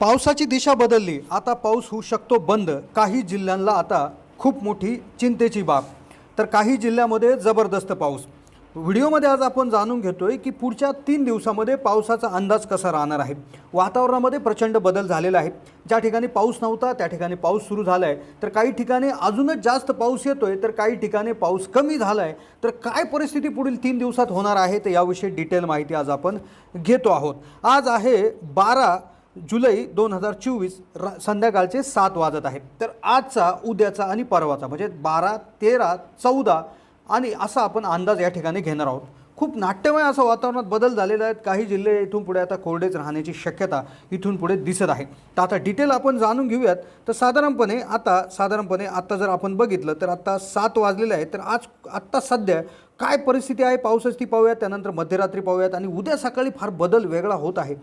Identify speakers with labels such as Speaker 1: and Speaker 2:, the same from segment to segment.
Speaker 1: पावसाची दिशा बदलली आता पाऊस होऊ शकतो बंद काही जिल्ह्यांना आता खूप मोठी चिंतेची बाब. तर काही जिल्ह्यामध्ये जबरदस्त पाऊस. व्हिडिओमध्ये आज आपण जाणून घेतोय की पुढच्या तीन दिवसामध्ये पावसाचा अंदाज कसा राहणार आहे? वातावरणामध्ये प्रचंड बदल झालेला आहे. ज्या ठिकाणी पाऊस नव्हता त्या ठिकाणी पाऊस सुरू झाला आहे तर काही ठिकाणी अजूनच जास्त पाऊस येतोय तर काही ठिकाणी पाऊस कमी झाला आहे तर काय परिस्थिती पुढील तीन दिवसात होणार आहे तर याविषयी डिटेल माहिती आज आपण घेतो आहोत. आज आहे बारा जुलै दोन हजार चोवीस रा संध्याकाळचे सात वाजत आहे. तर आजचा उद्याचा आणि परवाचा म्हणजे बारा तेरा चौदा आणि असा आपण अंदाज या ठिकाणी घेणार आहोत. खूप नाट्यमय असं वातावरणात बदल झालेला आहेत. काही जिल्हे इथून पुढे आता कोरडेच राहण्याची शक्यता इथून पुढे दिसत आहे. तर आता डिटेल आपण जाणून घेऊयात. तर साधारणपणे आता साधारणपणे आता जर आपण बघितलं तर आता सात वाजलेले आहेत. तर आज आत्ता सध्या काय परिस्थिती आहे? पावसाची ती पाहूयात. त्यानंतर मध्यरात्री पाहूयात. आणि उद्या सकाळी फार बदल वेगळा होत आहे.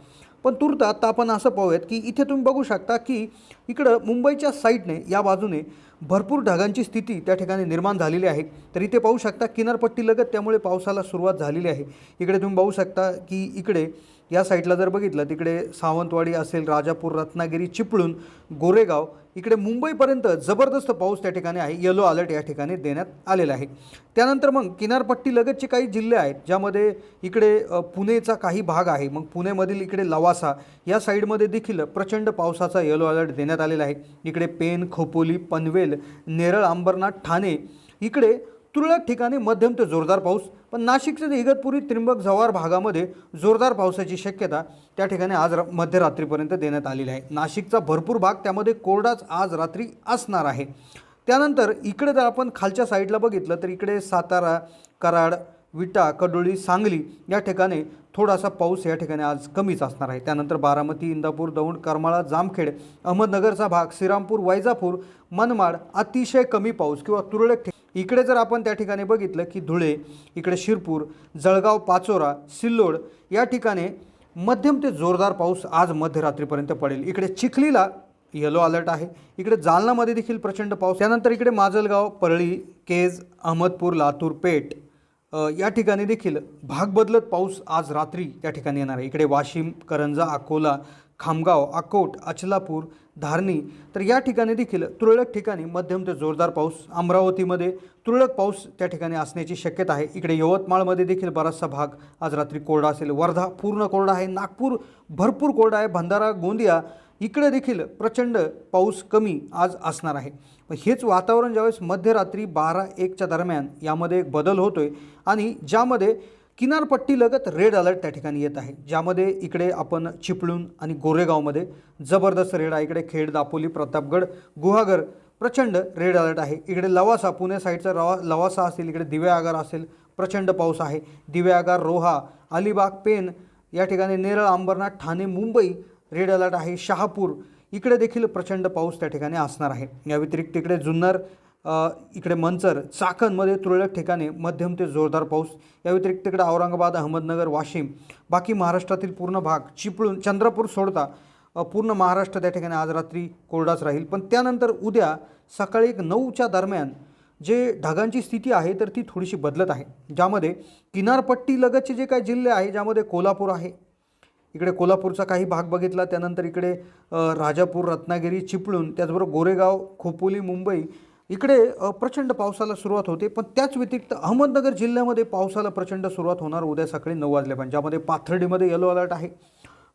Speaker 1: पण तूर्त आत्ता आपण असं पाहूयात की इथे तुम्ही बघू शकता की इकडं मुंबईच्या साईडने या बाजूने भरपूर ढगांची स्थिती त्या ठिकाणी निर्माण झालेली आहे. तर इथे पाहू शकता किनारपट्टी लगत त्यामुळे पावसाला सुरुवात झालेली आहे. इकडे तुम्ही पाहू शकता की इकडे या साईडला जर बघितलं तिकडे सावंतवाडी असेल राजापूर रत्नागिरी चिपळूण गोरेगाव इकडे मुंबईपर्यंत जबरदस्त पाऊस त्या ठिकाणी आहे. येलो अलर्ट या ठिकाणी देण्यात आलेला आहे. त्यानंतर मग किनारपट्टी लगतचे काही जिल्हे आहेत ज्यामध्ये इकडे पुणेचा काही भाग आहे. मग पुणेमधील इकडे लवासा या साईडमध्ये देखील प्रचंड पावसाचा येलो अलर्ट देण्यात आलेला आहे. इकडे पेन खोपोली पनवेल नेरळ अंबरनाथ ठाणे इकडे तुरळक ठिकाणी मध्यम ते जोरदार पाऊस पण नाशिकचे इगतपुरी त्रिंबक झवार भागामध्ये जोरदार पावसाची शक्यता त्या ठिकाणी आज र मध्यरात्रीपर्यंत देण्यात आलेली आहे. नाशिकचा भरपूर भाग त्यामध्ये कोरडाच आज रात्री असणार आहे. त्यानंतर इकडे जर आपण खालच्या साईडला बघितलं तर इकडे सातारा कराड विटा कडोळी सांगली या ठिकाणी थोडासा पाऊस या ठिकाणी आज कमीच असणार आहे. त्यानंतर बारामती इंदापूर दौंड करमाळा जामखेड अहमदनगरचा भाग श्रीरामपूर वैजापूर मनमाड अतिशय कमी पाऊस किंवा तुरळक ठिक इकडे जर आपण त्या ठिकाणी बघितलं की धुळे इकडे शिरपूर जळगाव पाचोरा सिल्लोड या ठिकाणी मध्यम ते जोरदार पाऊस आज मध्यरात्रीपर्यंत पडेल. इकडे चिखलीला येलो अलर्ट आहे. इकडे जालनामध्ये देखील प्रचंड पाऊस. त्यानंतर इकडे माजलगाव परळी केज अहमदपूर लातूर पेठ या ठिकाणी देखील भाग बदलत पाऊस आज रात्री त्या ठिकाणी येणार आहे. इकडे वाशिम करंजा अकोला खामगाव अकोट अचलापूर धारणी. तर या ठिकाणी देखील तुरळक ठिकाणी मध्यम ते जोरदार पाऊस अमरावतीमध्ये. तुरळक पाऊस त्या ठिकाणी असण्याची शक्यता आहे. इकडे यवतमाळमध्ये देखील बराचसा भाग आज रात्री कोरडा असेल. वर्धा पूर्ण कोरडा आहे. नागपूर भरपूर कोरडा आहे. भंडारा गोंदिया इकडे देखील प्रचंड पाऊस कमी आज असणार आहे. हेच वातावरण ज्यावेळेस मध्यरात्री बारा एकच्या दरम्यान यामध्ये एक बदल होतोय आणि ज्यामध्ये किनारपट्टीलगत रेड अलर्ट त्या ठिकाणी येत आहे. ज्यामध्ये इकडे आपण चिपळूण आणि गोरेगावमध्ये जबरदस्त रेड आहे. इकडे खेड दापोली प्रतापगड गुहागर प्रचंड रेड अलर्ट आहे. इकडे लवासा पुणे साईडचा रवा लवासा असेल इकडे दिवे आगार असेल प्रचंड पाऊस आहे. दिवे आगार रोहा अलिबाग पेन या ठिकाणी नेरळ अंबरनाथ ठाणे मुंबई रेड अलर्ट आहे. शहापूर इकडे देखील प्रचंड पाऊस त्या ठिकाणी असणार आहे. या व्यतिरिक्त इकडे जुन्नर इकडे मंचर चाकणमध्ये तुरळक ठिकाणी मध्यम ते जोरदार पाऊस. या व्यतिरिक्त इकडे औरंगाबाद अहमदनगर वाशिम बाकी महाराष्ट्रातील पूर्ण भाग चिपळूण चंद्रपूर सोडता पूर्ण महाराष्ट्र त्या ठिकाणी आज रात्री कोरडाच राहील. पण त्यानंतर उद्या सकाळी एक नऊच्या दरम्यान जे ढगांची स्थिती आहे तर ती थोडीशी बदलत आहे. ज्यामध्ये किनारपट्टीलगतचे जे काही जिल्हे आहे ज्यामध्ये कोल्हापूर आहे. इकडे कोल्हापूरचा काही भाग बघितला त्यानंतर इकडे राजापूर रत्नागिरी चिपळूण त्याचबरोबर गोरेगाव खोपोली मुंबई इकडे प्रचंड पावसाला सुरुवात होते पण त्याच व्यतिरिक्त अहमदनगर जिल्ह्यामध्ये पावसाला प्रचंड सुरुवात होणार उद्या सकाळी नऊ वाजल्यापर्यंत ज्यामध्ये पाथर्डीमध्ये येलो अलर्ट आहे.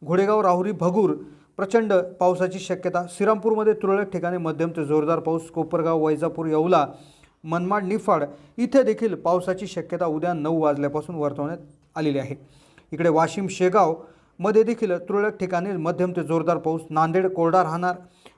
Speaker 1: घोडेगाव राहुरी भगूर प्रचंड पावसाची शक्यता. श्रीरामपूरमध्ये तुरळक ठिकाणी मध्यम ते जोरदार पाऊस कोपरगाव वैजापूर येवला मनमाड निफाड इथे देखील पावसाची शक्यता उद्या नऊ वाजल्यापासून वर्तवण्यात आलेली आहे. इकडे वाशिम शेगावमध्ये देखील तुरळक ठिकाणी मध्यम ते जोरदार पाऊस नांदेड कोरडा राहणार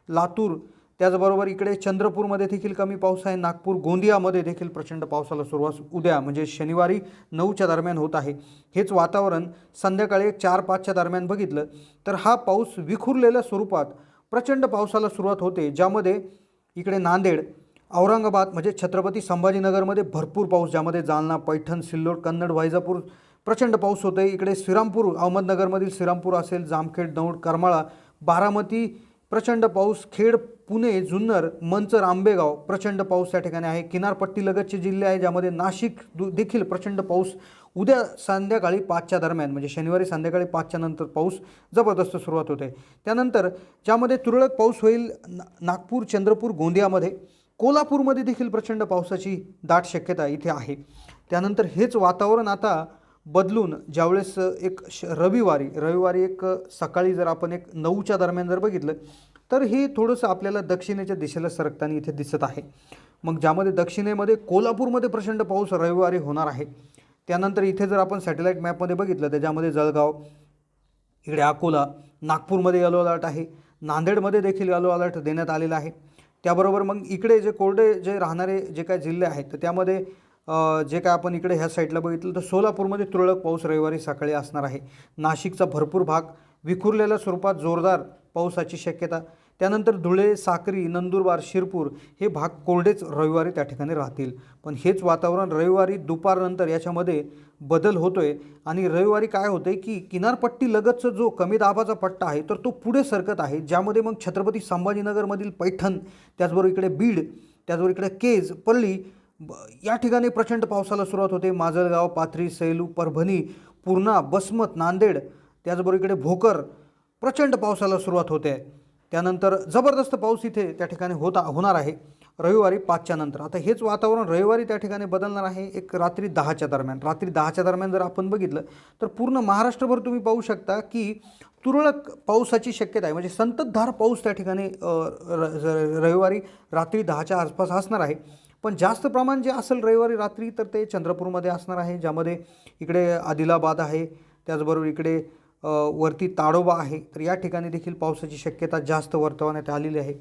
Speaker 1: लातूर त्याचबरोबर इकडे चंद्रपूरमध्ये देखील कमी पाऊस आहे. नागपूर गोंदियामध्ये देखील प्रचंड पावसाला सुरुवात उद्या म्हणजे शनिवारी नऊच्या दरम्यान होत आहे. हेच वातावरण संध्याकाळी चार पाचच्या दरम्यान बघितलं तर हा पाऊस विखुरलेल्या स्वरूपात प्रचंड पावसाला सुरुवात होते ज्यामध्ये इकडे नांदेड औरंगाबाद म्हणजे छत्रपती संभाजीनगरमध्ये भरपूर पाऊस ज्यामध्ये जालना पैठण सिल्लोड कन्नड वैजापूर प्रचंड पाऊस होते इकडे श्रीरामपूर अहमदनगरमधील श्रीरामपूर असेल जामखेड दौंड करमाळा बारामती प्रचंड पाऊस खेड पुणे जुन्नर मंचर आंबेगाव प्रचंड पाऊस त्या ठिकाणी आहे. किनारपट्टीलगतचे जिल्हे आहे ज्यामध्ये नाशिक दु- देखील प्रचंड पाऊस. उद्या संध्याकाळी पाचच्या दरम्यान म्हणजे शनिवारी संध्याकाळी पाचच्या नंतर पाऊस जबरदस्त सुरुवात होते. त्यानंतर ज्यामध्ये तुरळक पाऊस होईल ना- नागपूर चंद्रपूर गोंदियामध्ये कोल्हापूरमध्ये देखील प्रचंड पावसाची दाट शक्यता इथे आहे. त्यानंतर हेच वातावरण आता बदलून ज्यावेळेस एक श रविवारी रविवारी एक सकाळी जर आपण एक नऊच्या दरम्यान जर बघितलं तर हे थोडंसं आपल्याला दक्षिणेच्या दिशेला सरकताना इथे दिसत आहे. मग ज्यामध्ये दक्षिणेमध्ये कोल्हापूरमध्ये प्रचंड पाऊस रविवारी होणार आहे. त्यानंतर इथे जर आपण सॅटेलाईट मॅपमध्ये बघितलं त्याच्यामध्ये जळगाव इकडे अकोला नागपूरमध्ये येलो अलर्ट आहे. नांदेडमध्ये देखील येलो अलर्ट देण्यात आलेला आहे. त्याबरोबर मग इकडे जे कोरडे जे राहणारे जे काय जिल्हे आहेत तर त्यामध्ये जे काय आपण इकडे ह्या साईडला बघितलं तर सोलापूरमध्ये तुरळक पाऊस रविवारी सकाळी असणार आहे. नाशिकचा भरपूर भाग विखुरलेल्या स्वरूपात जोरदार पावसाची शक्यता. त्यानंतर धुळे साक्री नंदुरबार शिरपूर हे भाग कोरडेच रविवारी त्या ठिकाणी राहतील. पण हेच वातावरण रविवारी दुपारनंतर याच्यामध्ये बदल होतोय. आणि रविवारी काय होतंय की किनारपट्टी लगतचा जो कमी दाबाचा पट्टा आहे तर तो पुढे सरकत आहे. ज्यामध्ये मग छत्रपती संभाजीनगरमधील पैठण त्याचबरोबर इकडे बीड त्याचबरोबर इकडे केज पल्ली ब- या ठिकाणी प्रचंड पावसाला सुरुवात होते. माजलगाव पाथरी सैलू परभणी पूर्णा बसमत नांदेड त्याचबरोबर इकडे भोकर प्रचंड पावसाला सुरुवात होते. त्यानंतर जबरदस्त पाऊस इथे त्या ठिकाणी होता होणार आहे. रविवारी पाचच्या नंतर. आता हेच वातावरण रविवारी त्या ठिकाणी बदलणार आहे एक रात्री दहाच्या दरम्यान. रात्री दहाच्या दरम्यान जर आपण बघितलं तर पूर्ण महाराष्ट्रभर तुम्ही पाहू शकता की तुरळक पावसाची शक्यता आहे. म्हणजे संततधार पाऊस त्या ठिकाणी र- रविवारी रात्री दहाच्या आसपास असणार आहे. पण जास्त प्रमाण जे असेल रविवारी रात्री तर ते चंद्रपूरमध्ये असणार आहे ज्यामध्ये इकडे आदिलाबाद आहे त्याचबरोबर इकडे वरती ताडोबा आहे तर या ठिकाणी देखील पावसाची शक्यता जास्त वर्तवण्यात आलेली आहे.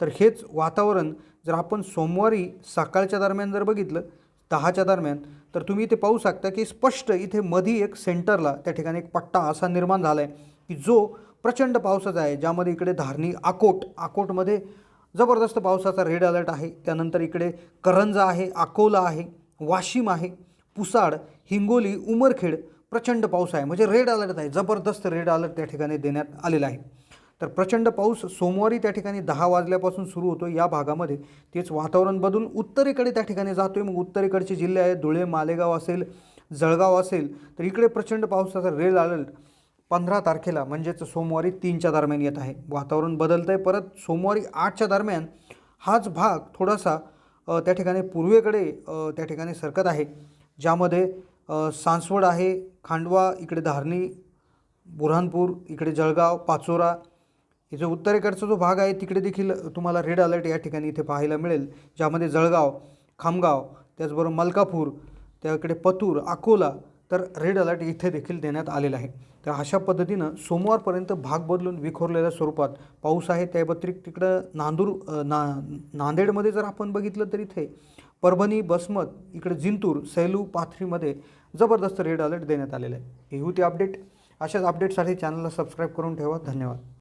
Speaker 1: तर हेच वातावरण जर आपण सोमवारी सकाळच्या दरम्यान जर बघितलं दहाच्या दरम्यान तर तुम्ही इथे पाहू शकता की स्पष्ट इथे मधी एक सेंटरला त्या ठिकाणी एक पट्टा असा निर्माण झाला आहे की जो प्रचंड पावसाचा आहे ज्यामध्ये इकडे धारणी आकोट आकोटमध्ये जबरदस्त पावसाचा रेड अलर्ट आहे. त्यानंतर इकडे करंजा आहे अकोला आहे वाशिम आहे पुसाड हिंगोली उमरखेड प्रचंड पाऊस आहे. म्हणजे रेड अलर्ट आहे. जबरदस्त रेड अलर्ट त्या ठिकाणी देण्यात आलेला आहे. तर प्रचंड पाऊस सोमवारी त्या ठिकाणी दहा वाजल्यापासून सुरू होतो. या भागामध्ये तेच वातावरण बदलून उत्तरेकडे त्या ठिकाणी जातो आहे मग उत्तरेकडचे जिल्हे आहेत धुळे मालेगाव असेल जळगाव असेल तर इकडे प्रचंड पावसाचा रेड अलर्ट पंधरा तारखेला म्हणजेच सोमवारी तीनच्या दरम्यान येत आहे. वातावरण बदलतं आहे परत सोमवारी आठच्या दरम्यान हाच भाग थोडासा त्या ठिकाणी पूर्वेकडे त्या ठिकाणी सरकत आहे. ज्यामध्ये सांसवड आहे खांडवा इकडे धारणी बुऱ्हाणपूर इकडे जळगाव पाचोरा. इथे जो उत्तरेकडचा जो भाग आहे तिकडे देखील तुम्हाला रेड अलर्ट या ठिकाणी इथे पाहायला मिळेल ज्यामध्ये जळगाव खामगाव त्याचबरोबर मलकापूर त्याकडे पतूर अकोला तर रेड अलर्ट इथे देखील देण्यात आलेला आहे. तर अशा पद्धतीनं सोमवारपर्यंत भाग बदलून विखोरलेल्या स्वरूपात पाऊस आहे त्या व्यतिरिक्त तिकडं नांदूर ना नांदेडमध्ये जर आपण बघितलं तर इथे परभणी बसमत इकडे जिंतूर सैलू पाथरीमध्ये जबरदस्त रेड अलर्ट देण्यात आलेलं आहे. ही होती अपडेट. अशाच अपडेटसाठी चॅनलला सबस्क्राईब करून ठेवा. धन्यवाद.